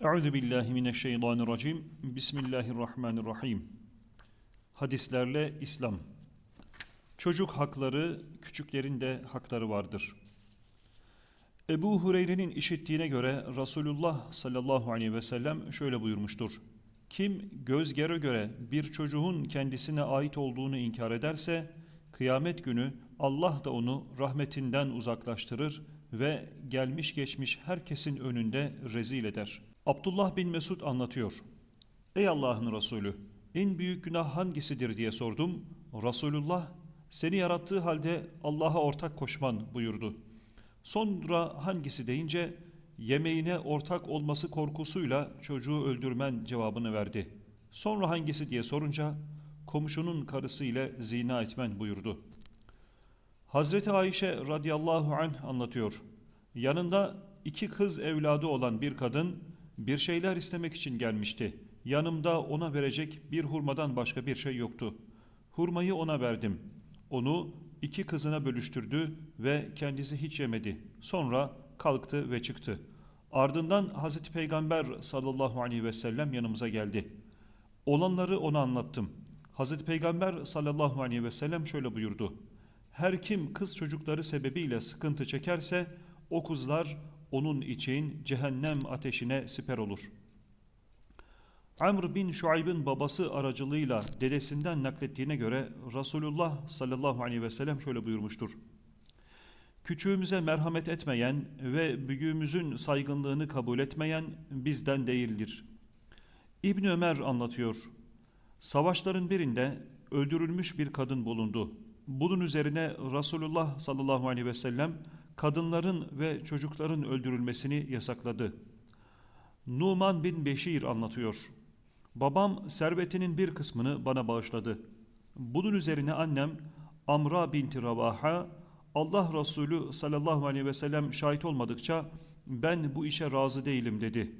Euzu billahi mineşşeytanirracim. Bismillahirrahmanirrahim. Hadislerle İslam. Çocuk hakları, küçüklerin de hakları vardır. Ebu Hureyre'nin işittiğine göre Resulullah sallallahu aleyhi ve sellem şöyle buyurmuştur. Kim göz göre göre bir çocuğun kendisine ait olduğunu inkar ederse, kıyamet günü Allah da onu rahmetinden uzaklaştırır ve gelmiş geçmiş herkesin önünde rezil eder. Abdullah bin Mesud anlatıyor. Ey Allah'ın Resulü, en büyük günah hangisidir diye sordum. Resulullah, seni yarattığı halde Allah'a ortak koşman buyurdu. Sonra hangisi deyince, yemeğine ortak olması korkusuyla çocuğu öldürmen cevabını verdi. Sonra hangisi diye sorunca, komşunun karısı ile zina etmen buyurdu. Hazreti Ayşe radıyallahu anh anlatıyor. Yanında iki kız evladı olan bir kadın bir şeyler istemek için gelmişti. Yanımda ona verecek bir hurmadan başka bir şey yoktu. Hurmayı ona verdim. Onu iki kızına bölüştürdü ve kendisi hiç yemedi. Sonra kalktı ve çıktı. Ardından Hazreti Peygamber sallallahu aleyhi ve sellem yanımıza geldi. Olanları ona anlattım. Hazreti Peygamber sallallahu aleyhi ve sellem şöyle buyurdu. Her kim kız çocukları sebebiyle sıkıntı çekerse o kızlar onun için cehennem ateşine siper olur. Amr bin Şuayb'ın babası aracılığıyla dedesinden naklettiğine göre Resulullah sallallahu aleyhi ve sellem şöyle buyurmuştur. Küçüğümüze merhamet etmeyen ve büyüğümüzün saygınlığını kabul etmeyen bizden değildir. İbn Ömer anlatıyor. Savaşların birinde öldürülmüş bir kadın bulundu. Bunun üzerine Resulullah sallallahu aleyhi ve sellem kadınların ve çocukların öldürülmesini yasakladı. Numan bin Beşir anlatıyor. Babam servetinin bir kısmını bana bağışladı. Bunun üzerine annem Amra binti Ravaha Allah Resulü sallallahu aleyhi ve sellem şahit olmadıkça ben bu işe razı değilim dedi.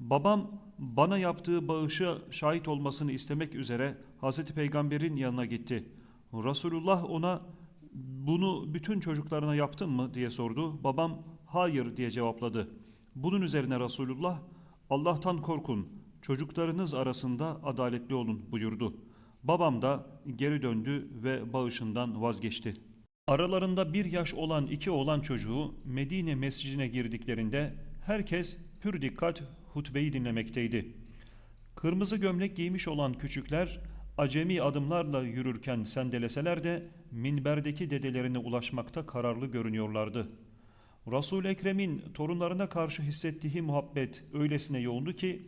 Babam bana yaptığı bağışa şahit olmasını istemek üzere Hazreti Peygamber'in yanına gitti. Resulullah ona bunu bütün çocuklarına yaptın mı diye sordu. Babam hayır diye cevapladı. Bunun üzerine Resulullah Allah'tan korkun çocuklarınız arasında adaletli olun buyurdu. Babam da geri döndü ve bağışından vazgeçti. Aralarında bir yaş olan iki oğlan çocuğu Medine mescidine girdiklerinde herkes pür dikkat hutbeyi dinlemekteydi. Kırmızı gömlek giymiş olan küçükler acemi adımlarla yürürken sendeleseler de minberdeki dedelerine ulaşmakta kararlı görünüyorlardı. resul Ekrem'in torunlarına karşı hissettiği muhabbet öylesine yoğundu ki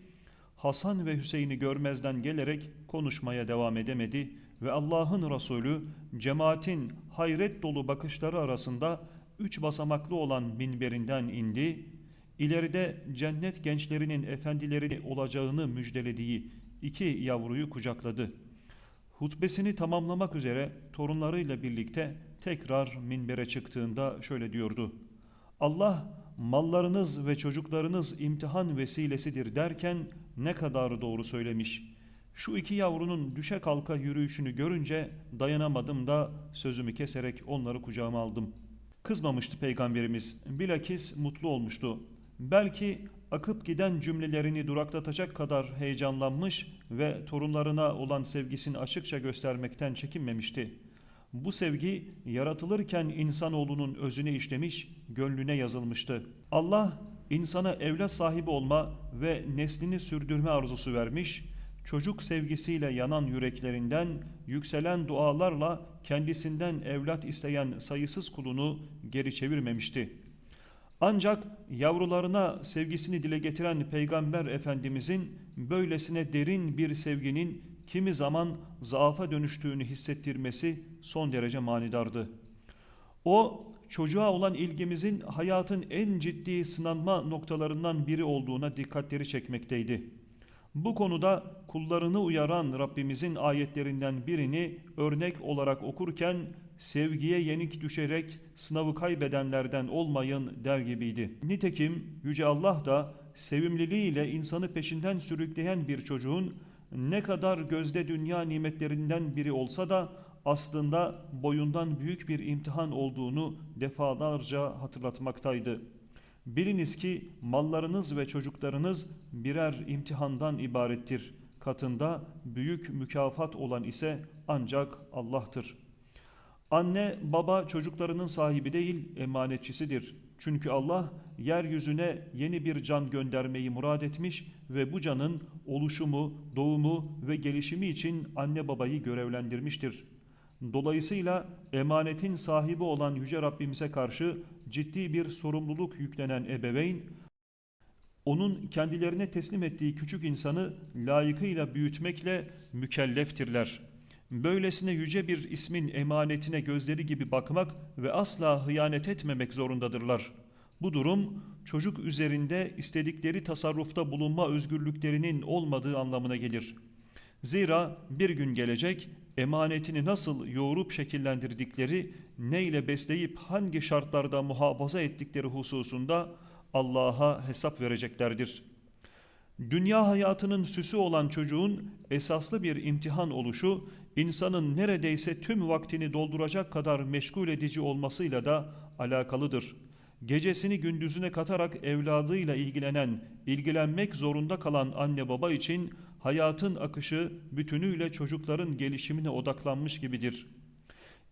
Hasan ve Hüseyin'i görmezden gelerek konuşmaya devam edemedi ve Allah'ın Resulü cemaatin hayret dolu bakışları arasında üç basamaklı olan minberinden indi, ileride cennet gençlerinin efendileri olacağını müjdelediği iki yavruyu kucakladı. Hutbesini tamamlamak üzere torunlarıyla birlikte tekrar minbere çıktığında şöyle diyordu. Allah mallarınız ve çocuklarınız imtihan vesilesidir derken ne kadar doğru söylemiş. Şu iki yavrunun düşe kalka yürüyüşünü görünce dayanamadım da sözümü keserek onları kucağıma aldım. Kızmamıştı peygamberimiz, bilakis mutlu olmuştu. Belki akıp giden cümlelerini duraklatacak kadar heyecanlanmış ve torunlarına olan sevgisini açıkça göstermekten çekinmemişti. Bu sevgi yaratılırken insanoğlunun özüne işlemiş, gönlüne yazılmıştı. Allah insana evlat sahibi olma ve neslini sürdürme arzusu vermiş, çocuk sevgisiyle yanan yüreklerinden yükselen dualarla kendisinden evlat isteyen sayısız kulunu geri çevirmemişti. Ancak yavrularına sevgisini dile getiren Peygamber Efendimizin böylesine derin bir sevginin kimi zaman zaafa dönüştüğünü hissettirmesi son derece manidardı. O çocuğa olan ilgimizin hayatın en ciddi sınanma noktalarından biri olduğuna dikkatleri çekmekteydi. Bu konuda kullarını uyaran Rabbimizin ayetlerinden birini örnek olarak okurken sevgiye yenik düşerek sınavı kaybedenlerden olmayın der gibiydi. Nitekim Yüce Allah da sevimliliğiyle insanı peşinden sürükleyen bir çocuğun ne kadar gözde dünya nimetlerinden biri olsa da aslında boyundan büyük bir imtihan olduğunu defalarca hatırlatmaktaydı. Biliniz ki mallarınız ve çocuklarınız birer imtihandan ibarettir. Katında büyük mükafat olan ise ancak Allah'tır. Anne baba çocuklarının sahibi değil emanetçisidir. Çünkü Allah yeryüzüne yeni bir can göndermeyi murad etmiş ve bu canın oluşumu, doğumu ve gelişimi için anne babayı görevlendirmiştir. Dolayısıyla emanetin sahibi olan Yüce Rabbimize karşı ciddi bir sorumluluk yüklenen ebeveyn, onun kendilerine teslim ettiği küçük insanı layıkıyla büyütmekle mükelleftirler. Böylesine yüce bir ismin emanetine gözleri gibi bakmak ve asla hıyanet etmemek zorundadırlar. Bu durum çocuk üzerinde istedikleri tasarrufta bulunma özgürlüklerinin olmadığı anlamına gelir. Zira bir gün gelecek emanetini nasıl yoğurup şekillendirdikleri, neyle besleyip hangi şartlarda muhafaza ettikleri hususunda Allah'a hesap vereceklerdir. Dünya hayatının süsü olan çocuğun esaslı bir imtihan oluşu, insanın neredeyse tüm vaktini dolduracak kadar meşgul edici olmasıyla da alakalıdır. Gecesini gündüzüne katarak evladıyla ilgilenen, ilgilenmek zorunda kalan anne baba için hayatın akışı bütünüyle çocukların gelişimine odaklanmış gibidir.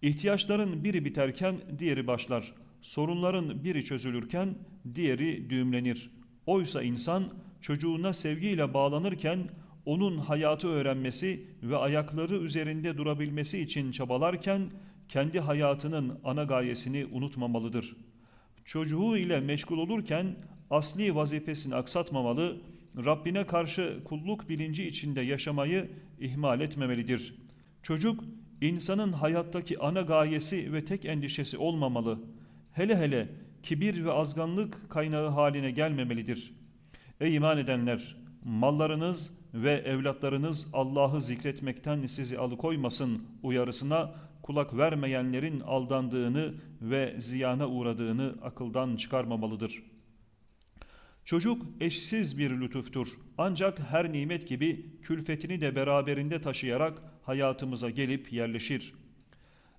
İhtiyaçların biri biterken diğeri başlar. Sorunların biri çözülürken diğeri düğümlenir. Oysa insan çocuğuna sevgiyle bağlanırken onun hayatı öğrenmesi ve ayakları üzerinde durabilmesi için çabalarken kendi hayatının ana gayesini unutmamalıdır. Çocuğu ile meşgul olurken asli vazifesini aksatmamalı, Rabbine karşı kulluk bilinci içinde yaşamayı ihmal etmemelidir. Çocuk insanın hayattaki ana gayesi ve tek endişesi olmamalı. Hele hele kibir ve azganlık kaynağı haline gelmemelidir. Ey iman edenler! Mallarınız ve evlatlarınız Allah'ı zikretmekten sizi alıkoymasın uyarısına kulak vermeyenlerin aldandığını ve ziyana uğradığını akıldan çıkarmamalıdır. Çocuk eşsiz bir lütuftur. Ancak her nimet gibi külfetini de beraberinde taşıyarak hayatımıza gelip yerleşir.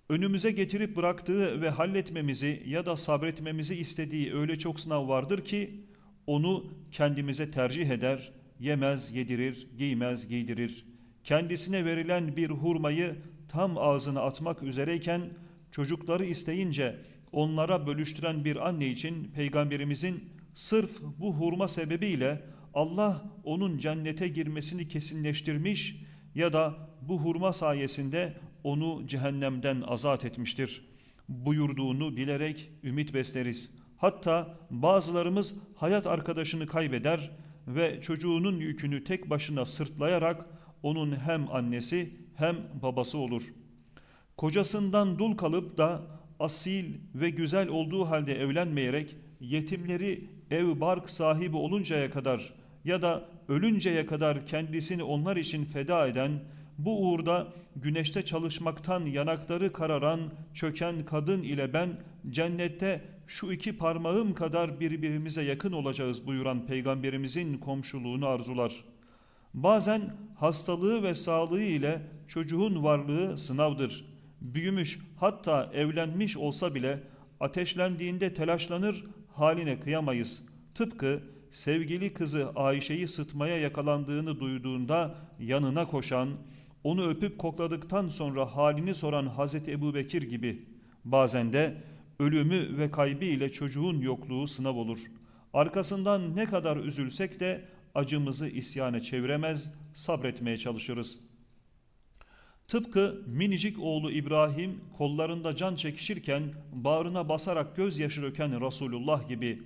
Önümüze getirip bıraktığı ve halletmemizi ya da sabretmemizi istediği öyle çok sınav vardır ki onu kendimize tercih eder, yemez yedirir, giymez giydirir. Kendisine verilen bir hurmayı tam ağzına atmak üzereyken çocukları isteyince onlara bölüştüren bir anne için peygamberimizin sırf bu hurma sebebiyle Allah onun cennete girmesini kesinleştirmiş ya da bu hurma sayesinde onu cehennemden azat etmiştir. Buyurduğunu bilerek ümit besleriz. Hatta bazılarımız hayat arkadaşını kaybeder ve çocuğunun yükünü tek başına sırtlayarak onun hem annesi hem babası olur. Kocasından dul kalıp da asil ve güzel olduğu halde evlenmeyerek yetimleri ev bark sahibi oluncaya kadar ya da ölünceye kadar kendisini onlar için feda eden, bu uğurda güneşte çalışmaktan yanakları kararan, çöken kadın ile ben cennette şu iki parmağım kadar birbirimize yakın olacağız buyuran peygamberimizin komşuluğunu arzular. Bazen hastalığı ve sağlığı ile çocuğun varlığı sınavdır. Büyümüş hatta evlenmiş olsa bile ateşlendiğinde telaşlanır haline kıyamayız. Tıpkı sevgili kızı Ayşe'yi sıtmaya yakalandığını duyduğunda yanına koşan, onu öpüp kokladıktan sonra halini soran Hazreti Ebu Bekir gibi. Bazen de ölümü ve kaybı ile çocuğun yokluğu sınav olur. Arkasından ne kadar üzülsek de acımızı isyana çeviremez, sabretmeye çalışırız. Tıpkı minicik oğlu İbrahim kollarında can çekişirken bağrına basarak gözyaşı döken Resulullah gibi.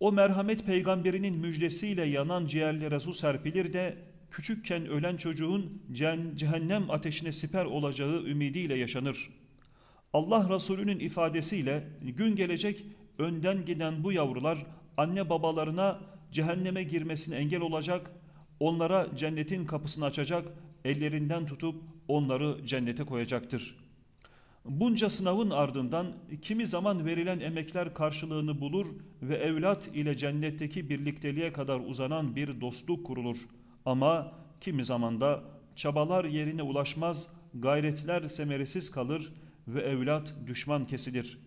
O merhamet peygamberinin müjdesiyle yanan ciğerlere su serpilir de küçükken ölen çocuğun cehennem ateşine siper olacağı ümidiyle yaşanır. Allah Resulü'nün ifadesiyle gün gelecek önden giden bu yavrular anne babalarına cehenneme girmesine engel olacak, onlara cennetin kapısını açacak, ellerinden tutup onları cennete koyacaktır. Bunca sınavın ardından kimi zaman verilen emekler karşılığını bulur ve evlat ile cennetteki birlikteliğe kadar uzanan bir dostluk kurulur. Ama kimi zaman da çabalar yerine ulaşmaz, gayretler semeresiz kalır ve evlat düşman kesilir.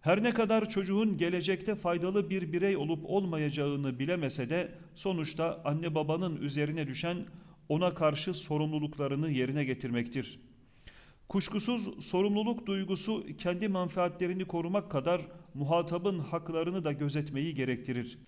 Her ne kadar çocuğun gelecekte faydalı bir birey olup olmayacağını bilemese de sonuçta anne babanın üzerine düşen ona karşı sorumluluklarını yerine getirmektir. Kuşkusuz sorumluluk duygusu kendi menfaatlerini korumak kadar muhatabın haklarını da gözetmeyi gerektirir.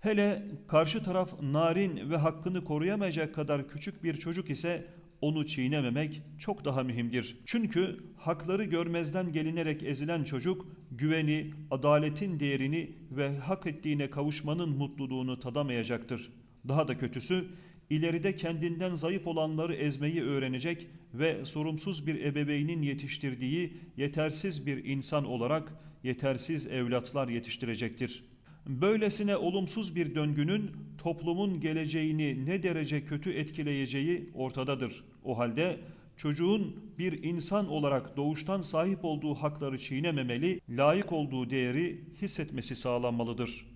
Hele karşı taraf narin ve hakkını koruyamayacak kadar küçük bir çocuk ise onu çiğnememek çok daha mühimdir. Çünkü hakları görmezden gelinerek ezilen çocuk güveni, adaletin değerini ve hak ettiğine kavuşmanın mutluluğunu tadamayacaktır. Daha da kötüsü ileride kendinden zayıf olanları ezmeyi öğrenecek ve sorumsuz bir ebeveynin yetiştirdiği yetersiz bir insan olarak yetersiz evlatlar yetiştirecektir. Böylesine olumsuz bir döngünün toplumun geleceğini ne derece kötü etkileyeceği ortadadır. O halde çocuğun bir insan olarak doğuştan sahip olduğu hakları çiğnememeli, layık olduğu değeri hissetmesi sağlanmalıdır.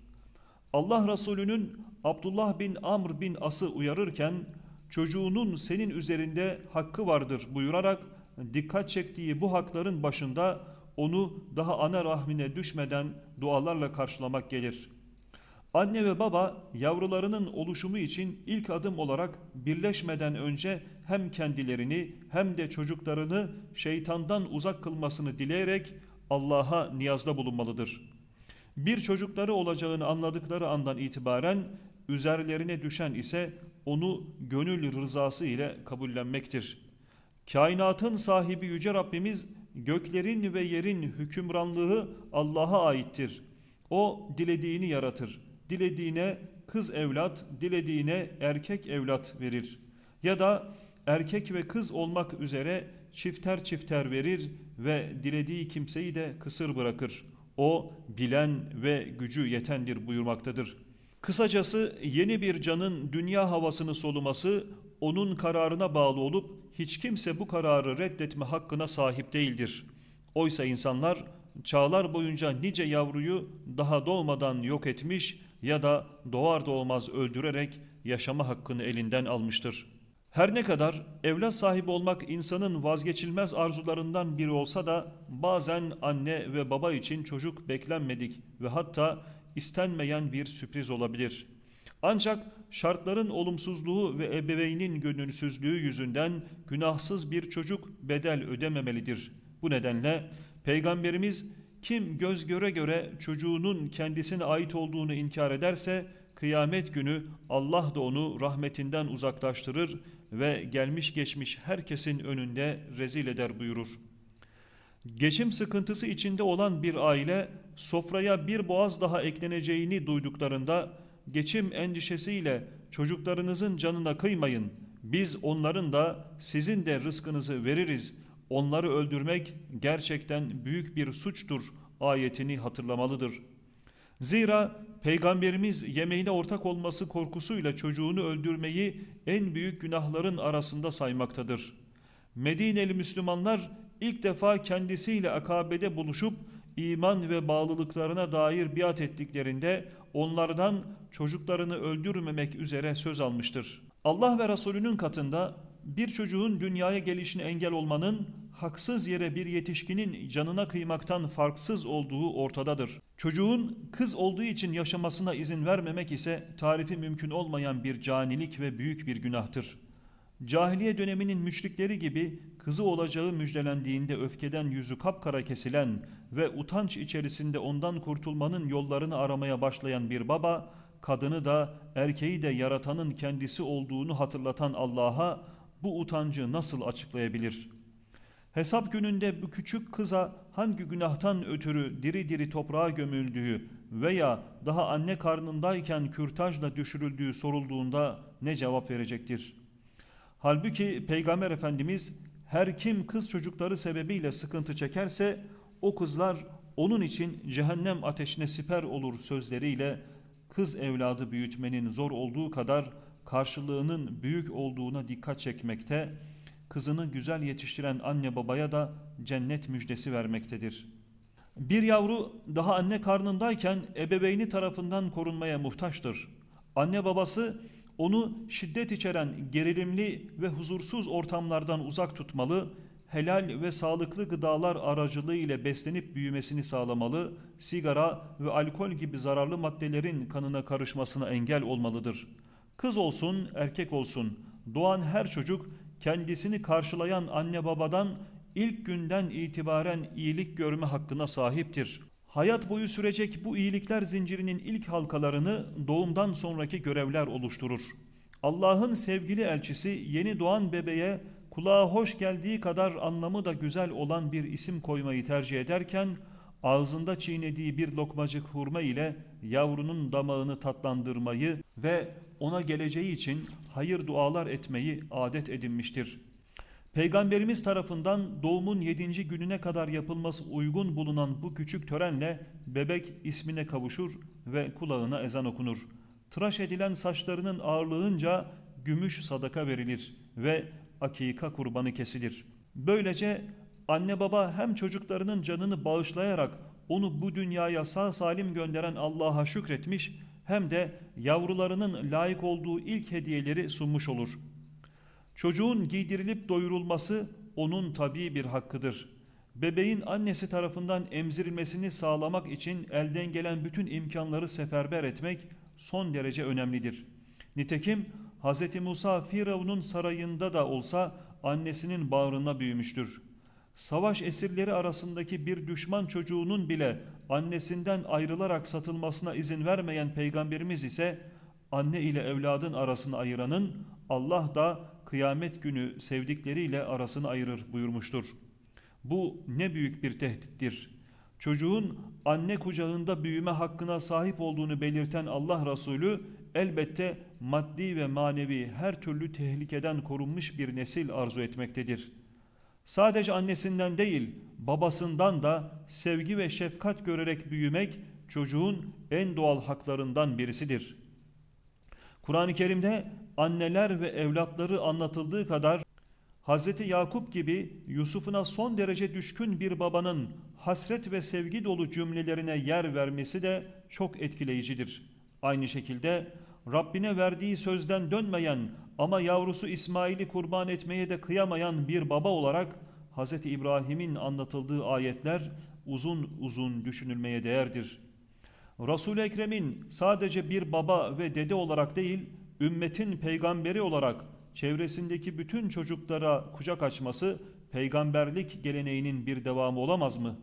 Allah Resulü'nün Abdullah bin Amr bin As'ı uyarırken çocuğunun senin üzerinde hakkı vardır buyurarak dikkat çektiği bu hakların başında onu daha ana rahmine düşmeden dualarla karşılamak gelir. Anne ve baba yavrularının oluşumu için ilk adım olarak birleşmeden önce hem kendilerini hem de çocuklarını şeytandan uzak kılmasını dileyerek Allah'a niyazda bulunmalıdır. Bir çocukları olacağını anladıkları andan itibaren üzerlerine düşen ise onu gönül rızası ile kabullenmektir. Kainatın sahibi Yüce Rabbimiz göklerin ve yerin hükümranlığı Allah'a aittir. O dilediğini yaratır. Dilediğine kız evlat, dilediğine erkek evlat verir. Ya da erkek ve kız olmak üzere çifter çifter verir ve dilediği kimseyi de kısır bırakır. O bilen ve gücü yetendir buyurmaktadır. Kısacası yeni bir canın dünya havasını soluması onun kararına bağlı olup hiç kimse bu kararı reddetme hakkına sahip değildir. Oysa insanlar çağlar boyunca nice yavruyu daha doğmadan yok etmiş ya da doğar doğmaz öldürerek yaşama hakkını elinden almıştır. Her ne kadar evlat sahibi olmak insanın vazgeçilmez arzularından biri olsa da bazen anne ve baba için çocuk beklenmedik ve hatta istenmeyen bir sürpriz olabilir. Ancak şartların olumsuzluğu ve ebeveynin gönülsüzlüğü yüzünden günahsız bir çocuk bedel ödememelidir. Bu nedenle Peygamberimiz kim göz göre göre çocuğunun kendisine ait olduğunu inkar ederse kıyamet günü Allah da onu rahmetinden uzaklaştırır ve gelmiş geçmiş herkesin önünde rezil eder buyurur. Geçim sıkıntısı içinde olan bir aile sofraya bir boğaz daha ekleneceğini duyduklarında geçim endişesiyle çocuklarınızın canına kıymayın. Biz onların da sizin de rızkınızı veririz. Onları öldürmek gerçekten büyük bir suçtur ayetini hatırlamalıdır. Zira Peygamberimiz yemeğine ortak olması korkusuyla çocuğunu öldürmeyi en büyük günahların arasında saymaktadır. Medineli Müslümanlar ilk defa kendisiyle akabede buluşup iman ve bağlılıklarına dair biat ettiklerinde onlardan çocuklarını öldürmemek üzere söz almıştır. Allah ve Resulünün katında bir çocuğun dünyaya gelişine engel olmanın haksız yere bir yetişkinin canına kıymaktan farksız olduğu ortadadır. Çocuğun kız olduğu için yaşamasına izin vermemek ise tarifi mümkün olmayan bir canilik ve büyük bir günahtır. Cahiliye döneminin müşrikleri gibi kızı olacağı müjdelendiğinde öfkeden yüzü kapkara kesilen ve utanç içerisinde ondan kurtulmanın yollarını aramaya başlayan bir baba, kadını da erkeği de yaratanın kendisi olduğunu hatırlatan Allah'a bu utancı nasıl açıklayabilir? Hesap gününde bu küçük kıza hangi günahtan ötürü diri diri toprağa gömüldüğü veya daha anne karnındayken kürtajla düşürüldüğü sorulduğunda ne cevap verecektir? Halbuki Peygamber Efendimiz her kim kız çocukları sebebiyle sıkıntı çekerse o kızlar onun için cehennem ateşine siper olur sözleriyle kız evladı büyütmenin zor olduğu kadar karşılığının büyük olduğuna dikkat çekmekte, kızını güzel yetiştiren anne babaya da cennet müjdesi vermektedir. Bir yavru daha anne karnındayken ebeveyni tarafından korunmaya muhtaçtır. Anne babası onu şiddet içeren gerilimli ve huzursuz ortamlardan uzak tutmalı, helal ve sağlıklı gıdalar aracılığı ile beslenip büyümesini sağlamalı, sigara ve alkol gibi zararlı maddelerin kanına karışmasına engel olmalıdır. Kız olsun, erkek olsun, doğan her çocuk kendisini karşılayan anne babadan ilk günden itibaren iyilik görme hakkına sahiptir. Hayat boyu sürecek bu iyilikler zincirinin ilk halkalarını doğumdan sonraki görevler oluşturur. Allah'ın sevgili elçisi yeni doğan bebeğe kulağa hoş geldiği kadar anlamı da güzel olan bir isim koymayı tercih ederken ağzında çiğnediği bir lokmacık hurma ile yavrunun damağını tatlandırmayı ve ona geleceği için hayır dualar etmeyi adet edinmiştir. Peygamberimiz tarafından doğumun 7. gününe kadar yapılması uygun bulunan bu küçük törenle bebek ismine kavuşur ve kulağına ezan okunur. Tıraş edilen saçlarının ağırlığınca gümüş sadaka verilir ve akika kurbanı kesilir. Böylece anne baba hem çocuklarının canını bağışlayarak onu bu dünyaya sağ salim gönderen Allah'a şükretmiş hem de yavrularının layık olduğu ilk hediyeleri sunmuş olur. Çocuğun giydirilip doyurulması onun tabii bir hakkıdır. Bebeğin annesi tarafından emzirilmesini sağlamak için elden gelen bütün imkanları seferber etmek son derece önemlidir. Nitekim Hz. Musa Firavun'un sarayında da olsa annesinin bağrına büyümüştür. Savaş esirleri arasındaki bir düşman çocuğunun bile annesinden ayrılarak satılmasına izin vermeyen peygamberimiz ise anne ile evladın arasını ayıranın Allah da kıyamet günü sevdikleriyle arasını ayırır buyurmuştur. Bu ne büyük bir tehdittir. Çocuğun anne kucağında büyüme hakkına sahip olduğunu belirten Allah Resulü elbette maddi ve manevi her türlü tehlikeden korunmuş bir nesil arzu etmektedir. Sadece annesinden değil, babasından da sevgi ve şefkat görerek büyümek çocuğun en doğal haklarından birisidir. Kur'an-ı Kerim'de anneler ve evlatları anlatıldığı kadar Hz. Yakup gibi Yusuf'una son derece düşkün bir babanın hasret ve sevgi dolu cümlelerine yer vermesi de çok etkileyicidir. Aynı şekilde Rabbine verdiği sözden dönmeyen ama yavrusu İsmail'i kurban etmeye de kıyamayan bir baba olarak Hz. İbrahim'in anlatıldığı ayetler uzun uzun düşünülmeye değerdir. Resul-i Ekrem'in sadece bir baba ve dede olarak değil, ümmetin peygamberi olarak çevresindeki bütün çocuklara kucak açması peygamberlik geleneğinin bir devamı olamaz mı?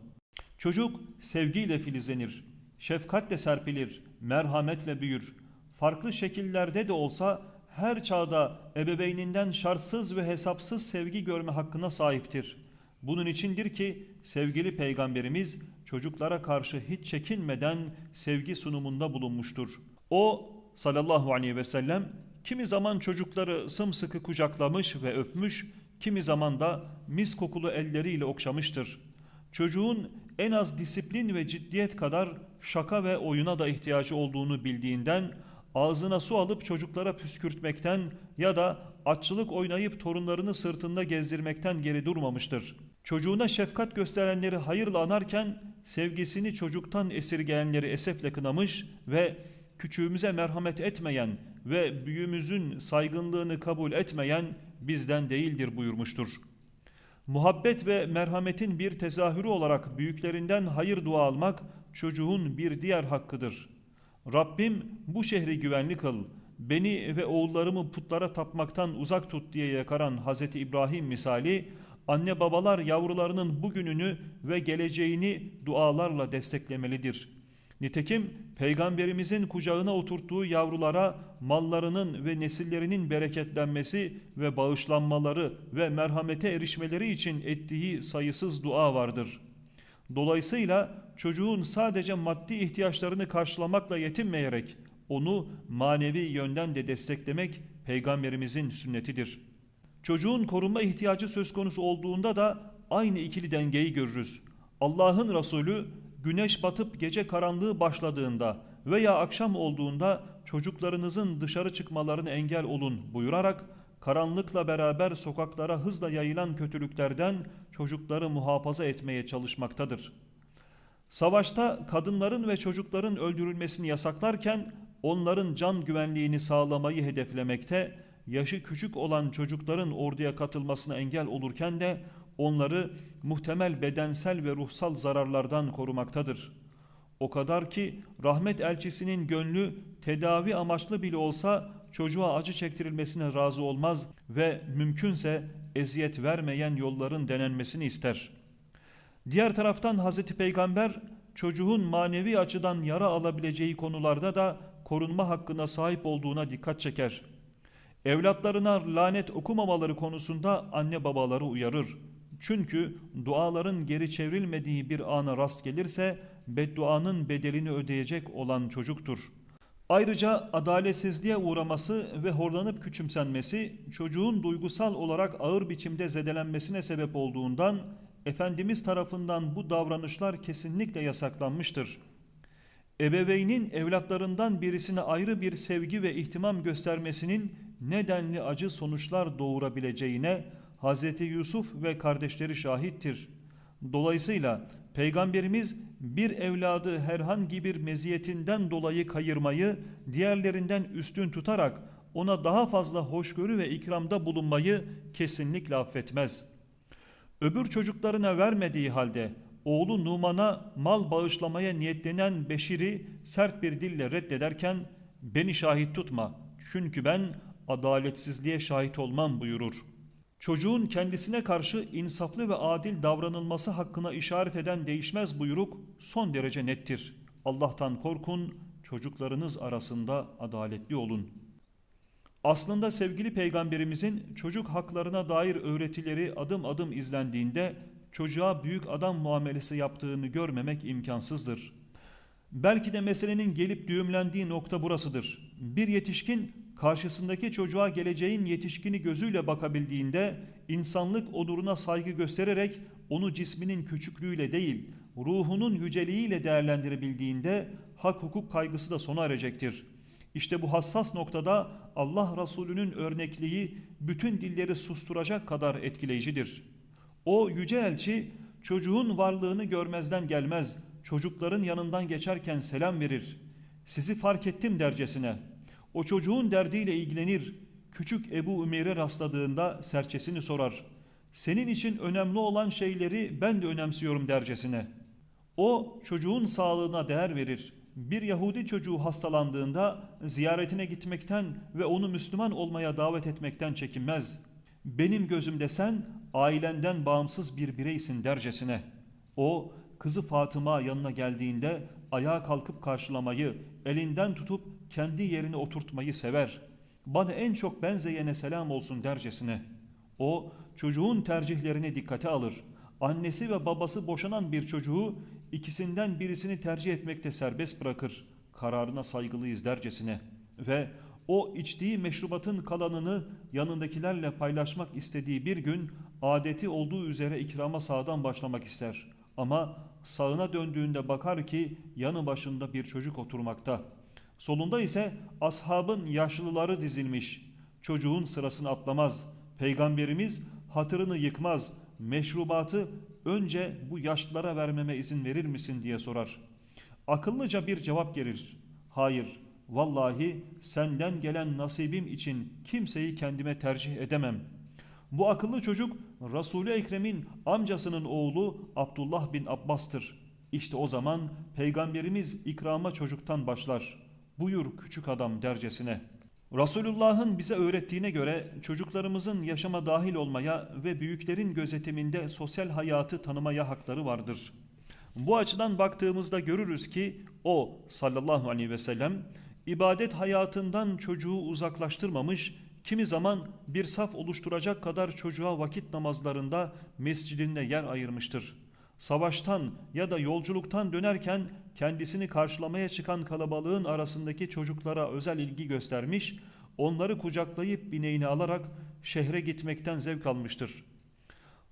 Çocuk sevgiyle filizlenir, şefkatle serpilir, merhametle büyür. Farklı şekillerde de olsa her çağda ebeveyninden şartsız ve hesapsız sevgi görme hakkına sahiptir. Bunun içindir ki sevgili peygamberimiz çocuklara karşı hiç çekinmeden sevgi sunumunda bulunmuştur. O sallallahu aleyhi ve sellem kimi zaman çocukları sımsıkı kucaklamış ve öpmüş, kimi zaman da mis kokulu elleriyle okşamıştır. Çocuğun en az disiplin ve ciddiyet kadar şaka ve oyuna da ihtiyacı olduğunu bildiğinden ağzına su alıp çocuklara püskürtmekten ya da açlık oynayıp torunlarını sırtında gezdirmekten geri durmamıştır. Çocuğuna şefkat gösterenleri hayırla anarken sevgisini çocuktan esirgeyenleri esefle kınamış ve küçüğümüze merhamet etmeyen ve büyüğümüzün saygınlığını kabul etmeyen bizden değildir buyurmuştur. Muhabbet ve merhametin bir tezahürü olarak büyüklerinden hayır dua almak çocuğun bir diğer hakkıdır. Rabbim bu şehri güvenli kıl, beni ve oğullarımı putlara tapmaktan uzak tut diye yakaran Hz. İbrahim misali, anne babalar yavrularının bugününü ve geleceğini dualarla desteklemelidir. Nitekim peygamberimizin kucağına oturttuğu yavrulara mallarının ve nesillerinin bereketlenmesi ve bağışlanmaları ve merhamete erişmeleri için ettiği sayısız dua vardır. Dolayısıyla çocuğun sadece maddi ihtiyaçlarını karşılamakla yetinmeyerek onu manevi yönden de desteklemek peygamberimizin sünnetidir. Çocuğun korunma ihtiyacı söz konusu olduğunda da aynı ikili dengeyi görürüz. Allah'ın Resulü güneş batıp gece karanlığı başladığında veya akşam olduğunda çocuklarınızın dışarı çıkmalarını engel olun buyurarak karanlıkla beraber sokaklara hızla yayılan kötülüklerden çocukları muhafaza etmeye çalışmaktadır. Savaşta kadınların ve çocukların öldürülmesini yasaklarken onların can güvenliğini sağlamayı hedeflemekte, yaşı küçük olan çocukların orduya katılmasına engel olurken de onları muhtemel bedensel ve ruhsal zararlardan korumaktadır. O kadar ki rahmet elçisinin gönlü tedavi amaçlı bile olsa çocuğa acı çektirilmesine razı olmaz ve mümkünse eziyet vermeyen yolların denenmesini ister. Diğer taraftan Hazreti Peygamber çocuğun manevi açıdan yara alabileceği konularda da korunma hakkına sahip olduğuna dikkat çeker. Evlatlarına lanet okumamaları konusunda anne babaları uyarır. Çünkü duaların geri çevrilmediği bir ana rast gelirse bedduanın bedelini ödeyecek olan çocuktur. Ayrıca adaletsizliğe uğraması ve horlanıp küçümsenmesi çocuğun duygusal olarak ağır biçimde zedelenmesine sebep olduğundan Efendimiz tarafından bu davranışlar kesinlikle yasaklanmıştır. Ebeveynin evlatlarından birisine ayrı bir sevgi ve ihtimam göstermesinin nedenli acı sonuçlar doğurabileceğine Hz. Yusuf ve kardeşleri şahittir. Dolayısıyla Peygamberimiz bir evladı herhangi bir meziyetinden dolayı kayırmayı diğerlerinden üstün tutarak ona daha fazla hoşgörü ve ikramda bulunmayı kesinlikle affetmez. Öbür çocuklarına vermediği halde oğlu Numan'a mal bağışlamaya niyetlenen Beşir'i sert bir dille reddederken beni şahit tutma çünkü ben adaletsizliğe şahit olmam buyurur. Çocuğun kendisine karşı insaflı ve adil davranılması hakkına işaret eden değişmez buyruk son derece nettir. Allah'tan korkun, çocuklarınız arasında adaletli olun. Aslında sevgili peygamberimizin çocuk haklarına dair öğretileri adım adım izlendiğinde çocuğa büyük adam muamelesi yaptığını görmemek imkansızdır. Belki de meselenin gelip düğümlendiği nokta burasıdır. Bir yetişkin karşısındaki çocuğa geleceğin yetişkini gözüyle bakabildiğinde insanlık onuruna saygı göstererek onu cisminin küçüklüğüyle değil ruhunun yüceliğiyle değerlendirebildiğinde hak hukuk kaygısı da sona erecektir. İşte bu hassas noktada Allah Resulü'nün örnekliği bütün dilleri susturacak kadar etkileyicidir. O yüce elçi çocuğun varlığını görmezden gelmez, çocukların yanından geçerken selam verir. Sizi fark ettim dercesine. O çocuğun derdiyle ilgilenir. Küçük Ebu Ümer'e rastladığında serçesini sorar. Senin için önemli olan şeyleri ben de önemsiyorum dercesine. O çocuğun sağlığına değer verir. Bir Yahudi çocuğu hastalandığında ziyaretine gitmekten ve onu Müslüman olmaya davet etmekten çekinmez. Benim gözümde sen ailenden bağımsız bir bireysin dercesine. O kızı Fatıma yanına geldiğinde ayağa kalkıp karşılamayı, elinden tutup kendi yerine oturtmayı sever. Bana en çok benzeyene selam olsun dercesine. O çocuğun tercihlerini dikkate alır. Annesi ve babası boşanan bir çocuğu ikisinden birisini tercih etmekte serbest bırakır. Kararına saygılıyız dercesine. Ve o içtiği meşrubatın kalanını yanındakilerle paylaşmak istediği bir gün adeti olduğu üzere ikrama sağdan başlamak ister. Ama sağına döndüğünde bakar ki yanı başında bir çocuk oturmakta. Solunda ise ashabın yaşlıları dizilmiş. Çocuğun sırasını atlamaz. Peygamberimiz hatırını yıkmaz. Meşrubatı önce bu yaşlılara vermeme izin verir misin diye sorar. Akıllıca bir cevap gelir. Hayır, vallahi senden gelen nasibim için kimseyi kendime tercih edemem. Bu akıllı çocuk Resul-i Ekrem'in amcasının oğlu Abdullah bin Abbas'tır. İşte o zaman Peygamberimiz ikrama çocuktan başlar. Buyur küçük adam dercesine. Resulullah'ın bize öğrettiğine göre çocuklarımızın yaşama dahil olmaya ve büyüklerin gözetiminde sosyal hayatı tanımaya hakları vardır. Bu açıdan baktığımızda görürüz ki o sallallahu aleyhi ve sellem ibadet hayatından çocuğu uzaklaştırmamış, kimi zaman bir saf oluşturacak kadar çocuğa vakit namazlarında mescidinde yer ayırmıştır. Savaştan ya da yolculuktan dönerken kendisini karşılamaya çıkan kalabalığın arasındaki çocuklara özel ilgi göstermiş, onları kucaklayıp bineğini alarak şehre gitmekten zevk almıştır.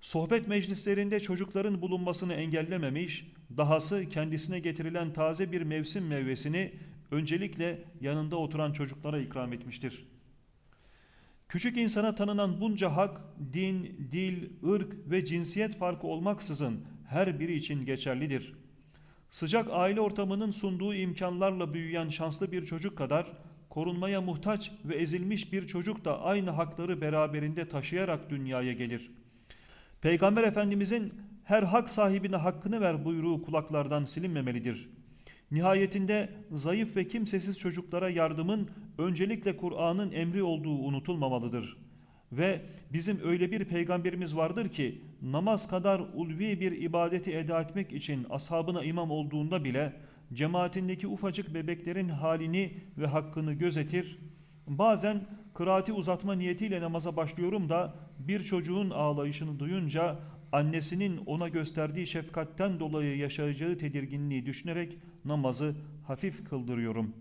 Sohbet meclislerinde çocukların bulunmasını engellememiş, dahası kendisine getirilen taze bir mevsim meyvesini öncelikle yanında oturan çocuklara ikram etmiştir. Küçük insana tanınan bunca hak, din, dil, ırk ve cinsiyet farkı olmaksızın her biri için geçerlidir. Sıcak aile ortamının sunduğu imkanlarla büyüyen şanslı bir çocuk kadar korunmaya muhtaç ve ezilmiş bir çocuk da aynı hakları beraberinde taşıyarak dünyaya gelir. Peygamber Efendimizin her hak sahibine hakkını ver buyruğu kulaklardan silinmemelidir. Nihayetinde zayıf ve kimsesiz çocuklara yardımın öncelikle Kur'an'ın emri olduğu unutulmamalıdır. Ve bizim öyle bir peygamberimiz vardır ki namaz kadar ulvi bir ibadeti eda etmek için ashabına imam olduğunda bile cemaatindeki ufacık bebeklerin halini ve hakkını gözetir. Bazen kıraati uzatma niyetiyle namaza başlıyorum da bir çocuğun ağlayışını duyunca annesinin ona gösterdiği şefkatten dolayı yaşayacağı tedirginliği düşünerek namazı hafif kıldırıyorum.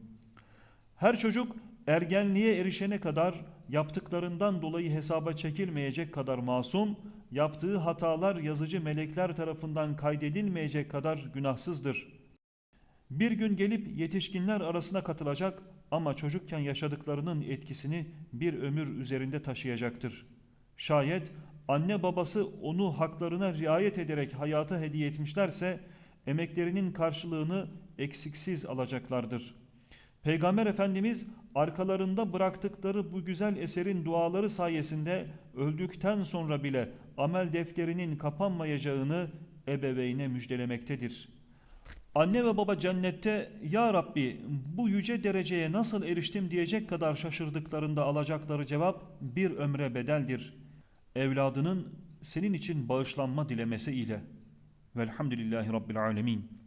Her çocuk ergenliğe erişene kadar yaptıklarından dolayı hesaba çekilmeyecek kadar masum, yaptığı hatalar yazıcı melekler tarafından kaydedilmeyecek kadar günahsızdır. Bir gün gelip yetişkinler arasına katılacak ama çocukken yaşadıklarının etkisini bir ömür üzerinde taşıyacaktır. Şayet anne babası onu haklarına riayet ederek hayata hediye etmişlerse emeklerinin karşılığını eksiksiz alacaklardır. Peygamber Efendimiz arkalarında bıraktıkları bu güzel eserin duaları sayesinde öldükten sonra bile amel defterinin kapanmayacağını ebeveyne müjdelemektedir. Anne ve baba cennette ya Rabbi bu yüce dereceye nasıl eriştim diyecek kadar şaşırdıklarında alacakları cevap bir ömre bedeldir. Evladının senin için bağışlanma dilemesi ile. Velhamdülillahi Rabbil Alemin.